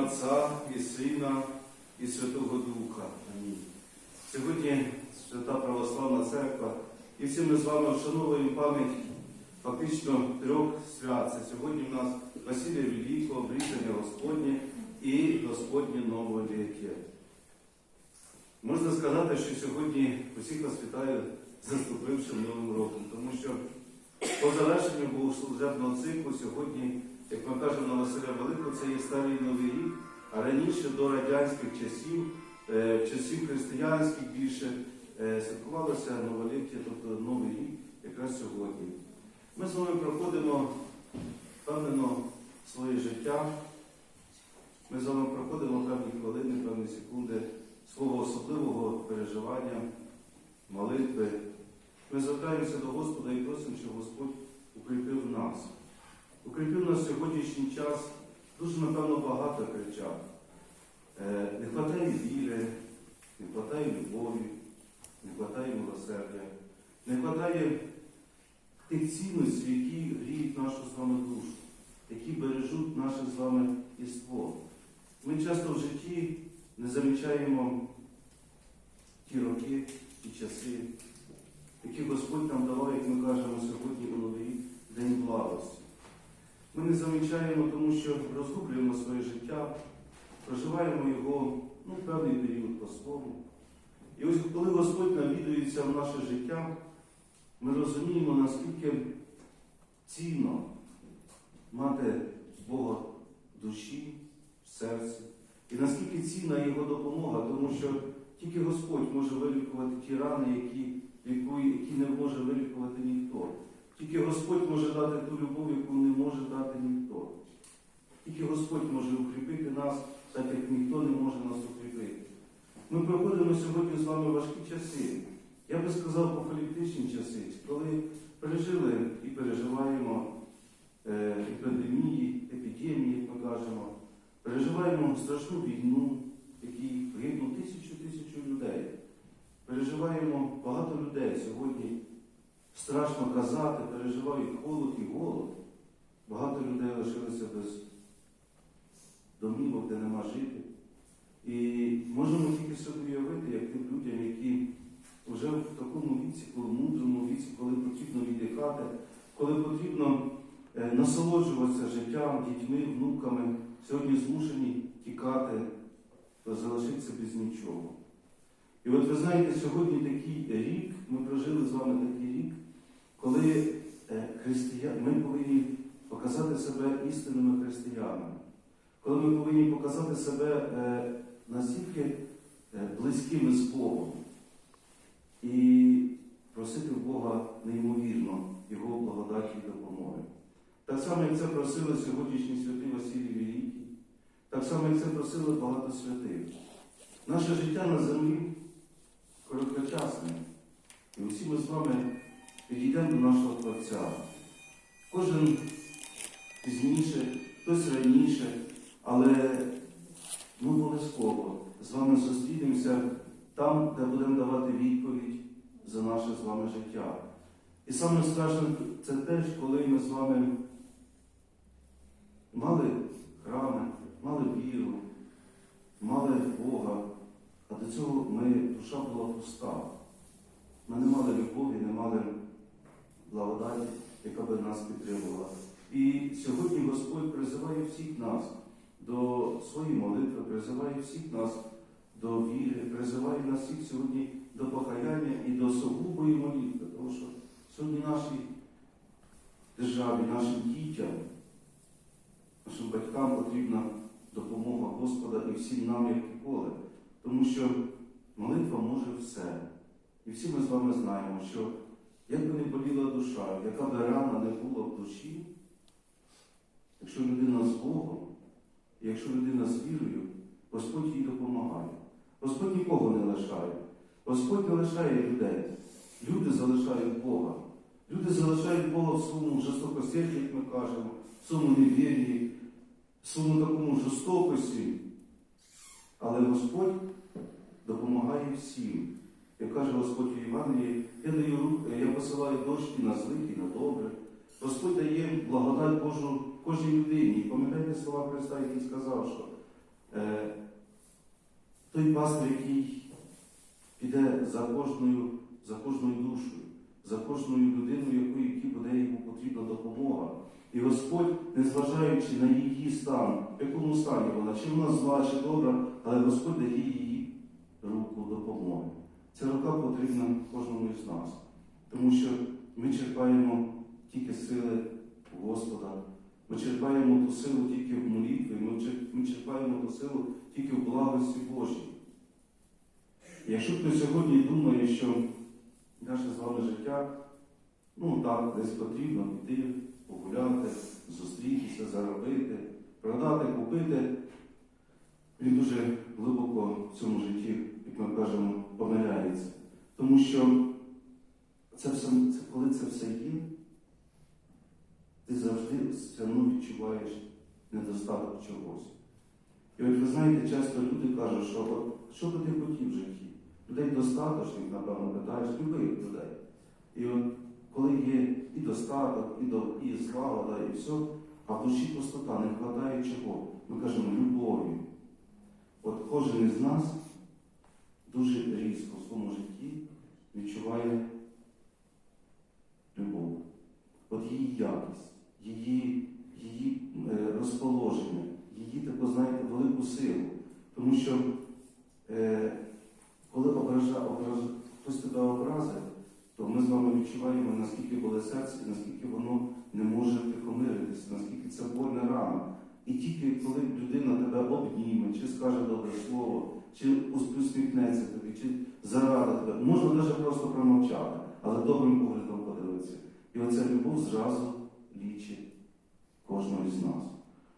ім'я Отця і Сина і Святого Духа. Амінь. Сьогодні Свята Православна Церква і всі ми з вами вшановуємо пам'ять фактично трьох свят. Це сьогодні в нас Василія Великого, Брішення Господнє і Господнє Новоліття. Можна сказати, що сьогодні усіх нас вітаю з наступившим Новим роком, тому що по завершенню богослужебного циклу сьогодні, як ми кажемо на Василя Великого, це є старий новий рік, а раніше до радянських часів, е, часів християнських більше, е, святкувалося новоліття, тобто новий рік, якраз сьогодні. Ми з вами проходимо впевнено своє життя. Ми з вами проходимо певні хвилини, певні секунди свого особливого переживання, молитви. Ми звертаємося до Господа і просимо, щоб Господь укріпив нас. Укріпив нас в сьогоднішній час дуже, напевно, багато причин. Е, Не вистачає віри, не вистачає любові, не вистачає милосердя, не вистачає тих цінностей, які гріють нашу з вами душу, які бережуть наше з вами єство. Ми часто в житті не замічаємо ті роки, ті часи, які Господь нам давав, як ми кажемо сьогодні у новий день благості. Ми не замічаємо, тому що розгублюємо своє життя, проживаємо його ну, певний період по-своєму. І ось коли Господь навідується в наше життя, ми розуміємо, наскільки цінно мати Бога в душі, в серці, і наскільки цінна Його допомога, тому що тільки Господь може вилікувати ті рани, які які не може вилікувати ніхто. Тільки Господь може дати ту любов, яку не може дати ніхто. Тільки Господь може укріпити нас, так як ніхто не може нас укріпити. Ми проходимо сьогодні з вами важкі часи. Я би сказав, апокаліптичні часи, коли пережили і переживаємо е, пандемії, епідемії, як ми кажемо, переживаємо страшну війну, в якій гибнуть тисячу тисячу людей. Переживаємо багато людей сьогодні. Страшно казати, переживають холод і голод. Багато людей лишилися без домівок, де нема жити. І можемо тільки собі уявити, як тим людям, які вже в такому віці, коли мудрому віці, коли потрібно віддихати, коли потрібно е, насолоджуватися життям, дітьми, внуками, сьогодні змушені тікати, залишитися без нічого. І от ви знаєте, сьогодні такий рік, ми прожили з вами коли е, християн, ми повинні показати себе істинними християнами, коли ми повинні показати себе е, настільки е, близькими з Богом і просити Бога неймовірно Його благодаті і допомоги. Так само, як це просили сьогоднішні святи Василій Великий, так само, як це просили багато святих. Наше життя на землі короткочасне. І усі ми з вами підійдемо до нашого Творця. Кожен пізніше, хтось раніше, але ми обов'язково з вами зустрінемося там, де будемо давати відповідь за наше з вами життя. І саме страшне це те, коли ми з вами мали храми, мали віру, мали Бога, а до цього ми, душа була пуста. Ми не мали любові, не мали благодаті, яка би нас підтримувала. І сьогодні Господь призиває всіх нас до своєї молитви, призиває всіх нас до віри, призиває нас всіх сьогодні до покаяння і до сугубої молитви. Тому що сьогодні нашій державі, нашим дітям, нашим батькам потрібна допомога Господа і всім нам, як ніколи. Тому що молитва може все. І всі ми з вами знаємо, що як би не боліла душа, яка би рана не була в душі, якщо людина з Богом, якщо людина з вірою, Господь їй допомагає. Господь нікого не лишає. Господь не лишає людей. Люди залишають Бога. Люди залишають Бога в своєму жорстокосерді, як ми кажемо, в своєму невір'ї, в своєму такому жорстокості. Але Господь допомагає всім. Як каже Господь в Євангелії, я даю рух- я посилаю дощі на злих і на добре. Господь дає благодать Божу кожній людині. І пам'ятайте слова Христа, який сказав, що е, той пастир, який піде за кожною, за кожною душою, за кожною людиною, якої якій буде йому потрібна допомога. І Господь, незважаючи на її стан, в якому стані вона, чи вона зла, чи добра, але Господь дає їй руку допомоги. Ця рука потрібна кожному із нас, тому що ми черпаємо тільки сили Господа, ми черпаємо ту силу тільки в молитві, ми черпаємо ту силу тільки в благості Божій. Якщо хтось сьогодні думає, що наше з вами життя, ну так, десь потрібно піти, погуляти, зустрітися, заробити, продати, купити, він дуже глибоко в цьому житті, як ми кажемо, помиляється. Тому що це все, це, коли це все є, ти завжди все одно відчуваєш недостаток чогось. І от ви знаєте, часто люди кажуть, що що би ти хотів в житті? Людей достаточних, напевно, питаєш, любих людей. І от коли є і достаток, і, до, і слава, да, і все, а в душі пустота, не вистачає чого. Ми кажемо любові. От кожен із нас дуже різко в своєму житті відчуває любов. От її якість, її, її е, розположення, її таку, знаєте, велику силу. Тому що е, коли обража, образ, хтось тебе образить, то ми з вами відчуваємо, наскільки боле серце, і наскільки воно не може втихомиритися, наскільки це больна рана. І тільки коли людина тебе обніме, чи скаже добре слово, чи усміхнеться тобі, чи зарада тебе, можна навіть просто промовчати, але добрим поглядом подивитися. І оця любов зразу лічить кожного із нас.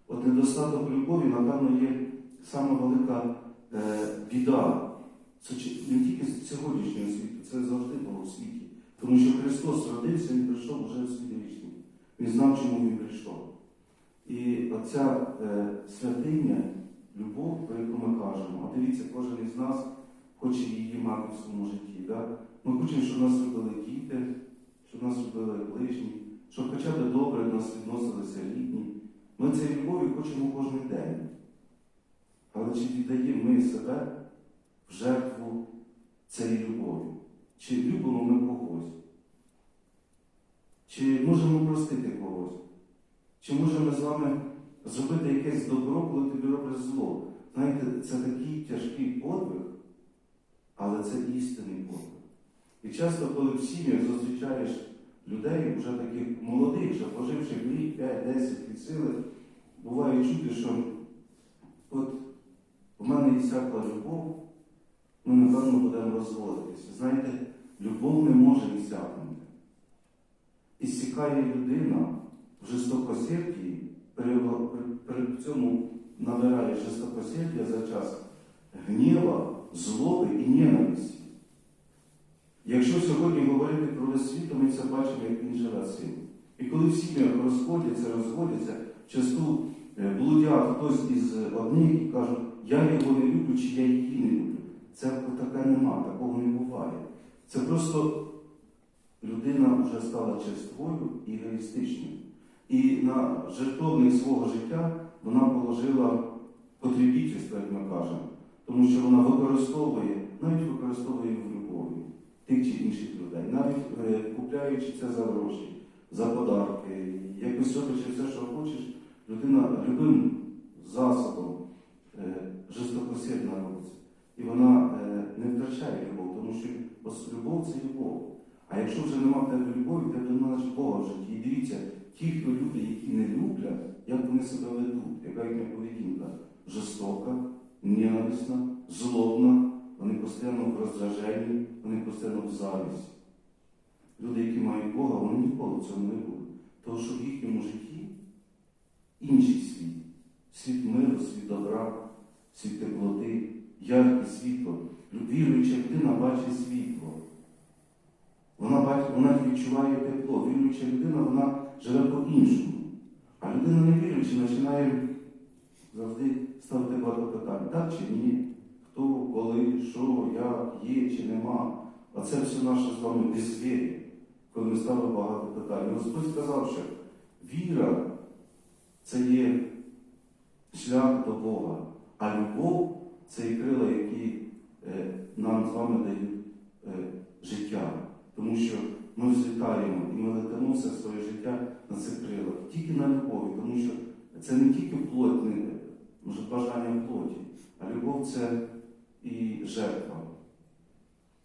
От недостаток любові, напевно, є сама велика е, біда. Це не тільки з сьогоднішнього світу, це завжди було в світі. Тому що Христос родився, Він прийшов вже в світ вічний. Він знав, чому Він прийшов. І оця е, святиня, любов, про яку ми кажемо, а дивіться, кожен із нас хоче її мати в своєму житті. Да? Ми хочемо, щоб нас любили діти, щоб нас любили ближні, щоб хоча б добре до нас відносилися рідні. Ми цієї любові хочемо кожен день. Але чи віддаємо ми себе в жертву цієї любові? Чи любимо ми когось? Чи можемо простити когось? Чи можемо ми з вами зробити якесь добро, коли тобі роблять зло? Знаєте, це такий тяжкий подвиг, але це істинний подвиг. І часто, коли в сім'ях зустрічаєш людей, вже таких молодих, вже поживших рік, 5-10 від сили, буває чути, що от у мене іссякла любов, ми напевно будемо розводитися. Знаєте, любов не може іссякнути. І сікає людина в жорстокосердії, при, при, цьому набирає жорстокосердя за час гніва, злоби і ненависті. Якщо сьогодні говорити про весь світ, то ми це бачимо, як він живе цим. І коли в сім'ях розходяться, розводяться, часто е, блудять хтось із одних і кажуть, я його не люблю, чи я її не люблю. Це таке нема, такого не буває. Це просто людина вже стала черствою і егоїстичною. І на жертовник свого життя вона положила потребительство, як ми кажемо, тому що вона використовує, навіть використовує в любові тих чи інших людей, навіть е, купляючи це за гроші, за подарки, якось роблячи все, що хочеш, людина любим засобом е, жорстокосердна робиться. І вона е, не втрачає любов, тому що любов це любов. А якщо вже нема в тебе любові, тебе немає Бога в житті. І дивіться, ті, хто люди, які не люблять, вони себе ведуть, яка їхня поведінка жорстока, ненависна, злобна, вони постійно в роздраженні, вони постійно в завісті. Люди, які мають Бога, вони ніколи в цьому не будуть. Тому що в їхньому житті інший світ, світ миру, світ добра, світ теплоти, яркий світло. Віруюча людина бачить світло. Вона бачить, вона відчуває тепло. Віруюча людина, вона живе по-іншому. Людина не віруючи, починають завжди ставити багато питань, так чи ні? Хто, коли, що, як, є чи нема. А це все наше з вами безвір'я, коли ми ставимо багато питань. Господь сказав, що віра це є шлях до Бога, а любов це і крила, які е, нам з вами дають е, життя. Тому що ми взлітаємо і ми летимо все своє життя на цих крилах. Тільки на любові, тому що це не тільки плоть, не, може, бажання в плоті, а любов це і жертва.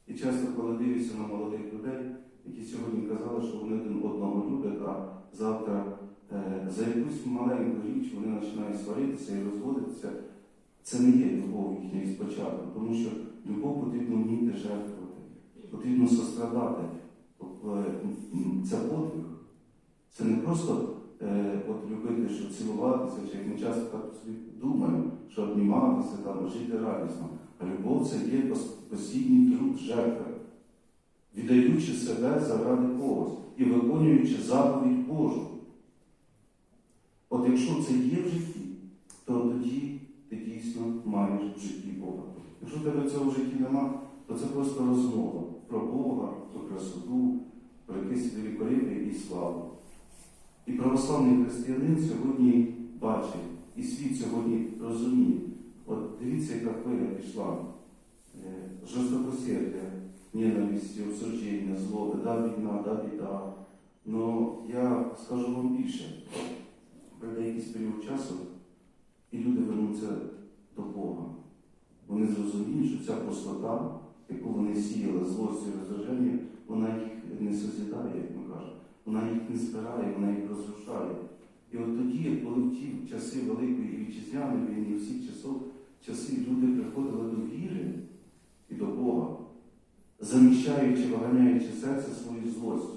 І часто, коли дивишся на молодих людей, які сьогодні казали, що вони один одного люблять, а завтра е, за якусь маленьку річ вони починають сваритися і розводитися, це не є любов їхньої спочатку, тому що любов потрібно вміти жертвувати, потрібно сострадати. Це подвиг. Це не просто е, от любити, що цілуватися, чи як ми часто так собі думаємо, що обніматися, там, жити радісно. А любов це є пос- постійний труд жертви, віддаючи себе заради когось і виконуючи заповідь Божу. От якщо це є в житті, то тоді ти дійсно маєш в житті Бога. Якщо тебе цього в житті нема, то це просто розмова про Бога, про красоту, про якесь великолепие і славу. І православний християнин сьогодні бачить, і світ сьогодні розуміє. От дивіться, яка хвиля пішла. Е, Жорстокосердя, ненависті, осудження, злоби, да, війна, да, біда. Ну, я скажу вам більше. Прийде якийсь період часу, і люди вернуться до Бога. Вони зрозуміють, що ця простота, яку вони сіяли злостю і роздраження, вона їх не созідає, як ми кажемо. Вона їх не збирає, вона їх розрушає. І от тоді, коли в ті часи Великої вітчизняної війни, всіх часов, часи люди приходили до віри і до Бога, заміщаючи, виганяючи серце свою злость.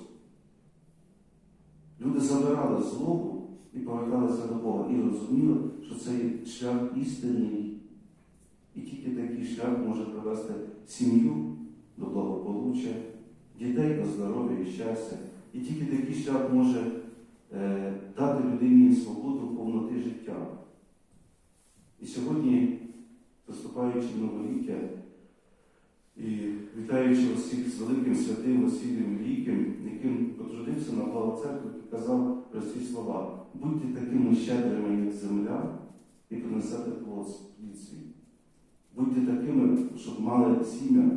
Люди забирали злобу і поверталися до Бога і розуміли, що цей шлях істинний. І тільки такий шлях може привести сім'ю до благополуччя, дітей до здоров'я і щастя. І тільки такий шлях може е, дати людині свободу повноти життя. І сьогодні, заступаючи в новоліття і вітаючи усіх з великим святим Василієм Великим, яким потрудився на благо церкви, казав прості слова: будьте такими щедрими, як земля, і принесете плод свій. Будьте такими, щоб мали сім'я.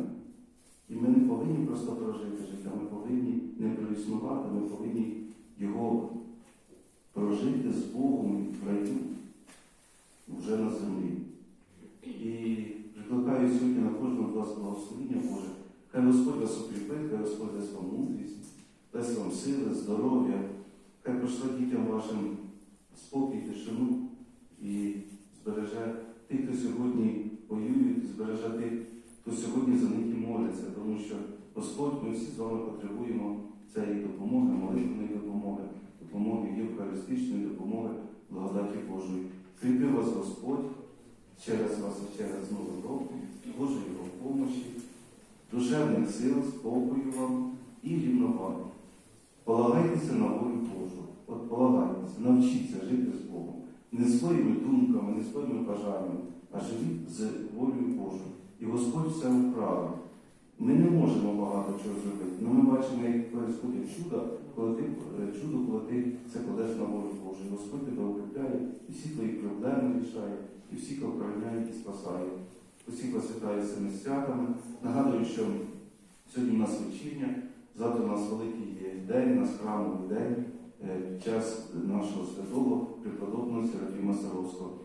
І ми не повинні просто прожити життя, ми повинні не проіснувати, ми повинні його прожити з Богом в раю вже на землі. І прикликаю сьогодні на кожного з вас благословення Боже. Хай Господь вас укріпить, хай Господь дасть вам мудрість, дасть вам сили, здоров'я, хай пошле дітям вашим спокій, тишину і збереже тих, хто сьогодні збереже тих, хто сьогодні за них і моляться, тому що Господь, ми всі з вами потребуємо цієї допомоги, молитвеної допомоги, допомоги євхаристичної допомоги, благодаті Божої. Кріпи вас Господь через вас і через Новий рок, Божої його душевних сил, спокою вам і рівноваги. Полагайтеся на волю Божу. От полагайтеся, навчіться жити з Богом. Не своїми думками, не своїми бажаннями, а живіть з волею Божою. І Господь все вправив. Ми не можемо багато чого зробити, але ми бачимо, як відбувається чудо, коли ти е, чудо, коли ти це кладеш на волю Божу. Господь тебе укріпляє, і всі твої проблеми рішає, і всіх охороняє і спасає. Усіх вас цими святами. Нагадую, що сьогодні у нас вечірня, завтра у нас великий є день, у нас храмовий день, е, час нашого святого преподобного Серафіма Саровського.